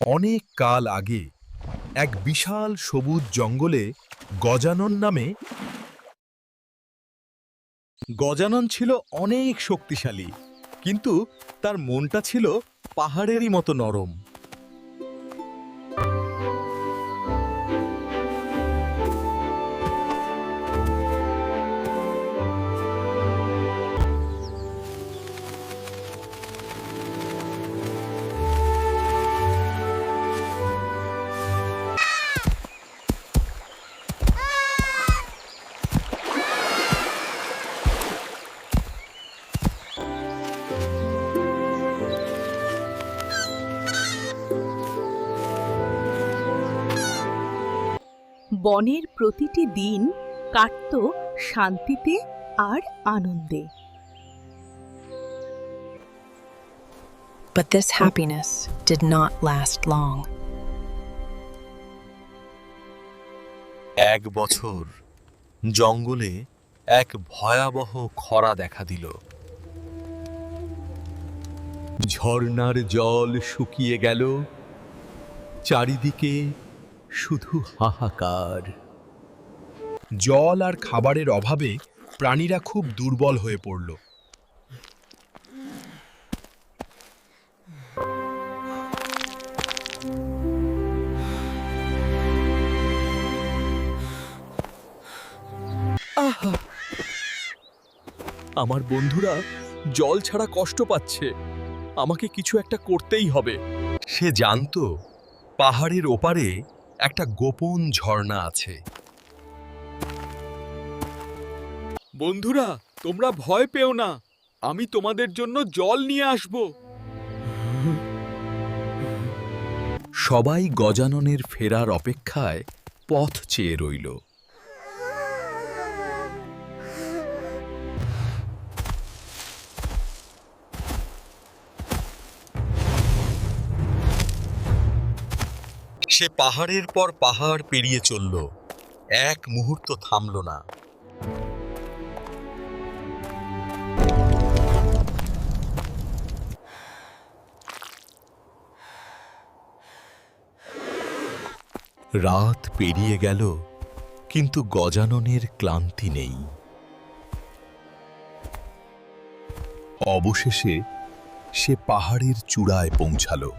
অনেক কাল আগে এক বিশাল সবুজ জঙ্গলে গজানন নামে গজানন ছিল অনেক শক্তিশালী, কিন্তু তার মনটা ছিল পাহাড়েরই মতো নরম। বনের প্রতিটি দিন কাটত শান্তিতে আর আনন্দে। But this happiness did not last long. এক বছর জঙ্গলে এক ভয়াবহ খরা দেখা দিল। ঝর্ণার জল শুকিয়ে গেল। চারিদিকে শুধু হাহাকার। জল আর খাবারের অভাবে প্রাণীরা খুব দুর্বল হয়ে পড়ল। আমার বন্ধুরা জল ছাড়া কষ্ট পাচ্ছে। আমাকে কিছু একটা করতেই হবে। সে জানত পাহাড়ের ওপারে একটা গোপন ঝর্ণা আছে। বন্ধুরা তোমরা ভয় পেও না। আমি তোমাদের জন্য জল নিয়ে আসব। সবাই গজাননের ফেরার অপেক্ষায় পথ চেয়ে রইল। সে পাহাড়ের পর পাহাড় পেরিয়ে চলল। এক মুহূর্ত থামল না। রাত পেরিয়ে গেল, কিন্তু গজাননের ক্লান্তি নেই। অবশেষে সে পাহাড়ের চূড়ায় পৌঁছালো।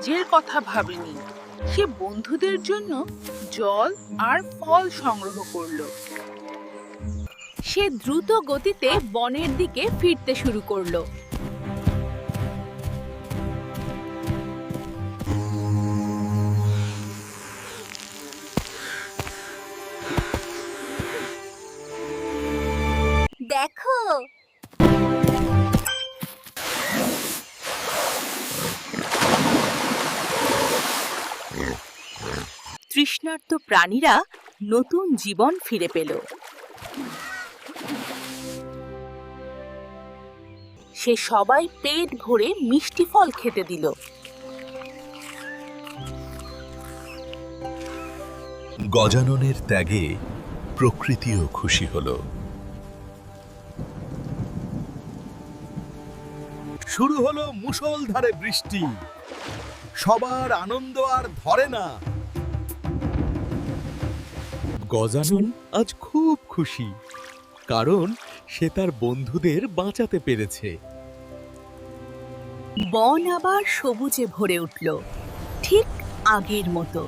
নিজের কথা ভাবেনি। সে বন্ধুদের জন্য জল আর ফল সংগ্রহ করল। সে দ্রুত গতিতে বনের দিকে ফিরতে শুরু করল। দেখো। তৃষ্ণার্ত প্রাণীরা নতুন জীবন ফিরে পেল। সে সবাই পেট ভরে মিষ্টি ফল খেতে দিল। গজাননের ত্যাগে প্রকৃতিও খুশি হলো। শুরু হলো মুষলধারে বৃষ্টি। সবার আনন্দ আর ধরে না। গজানন আজ খুব খুশি কারণ সে তার বন্ধুদের বাঁচাতে পেরেছে। বন আবার সবুজে ভরে উঠল ঠিক আগের মতো।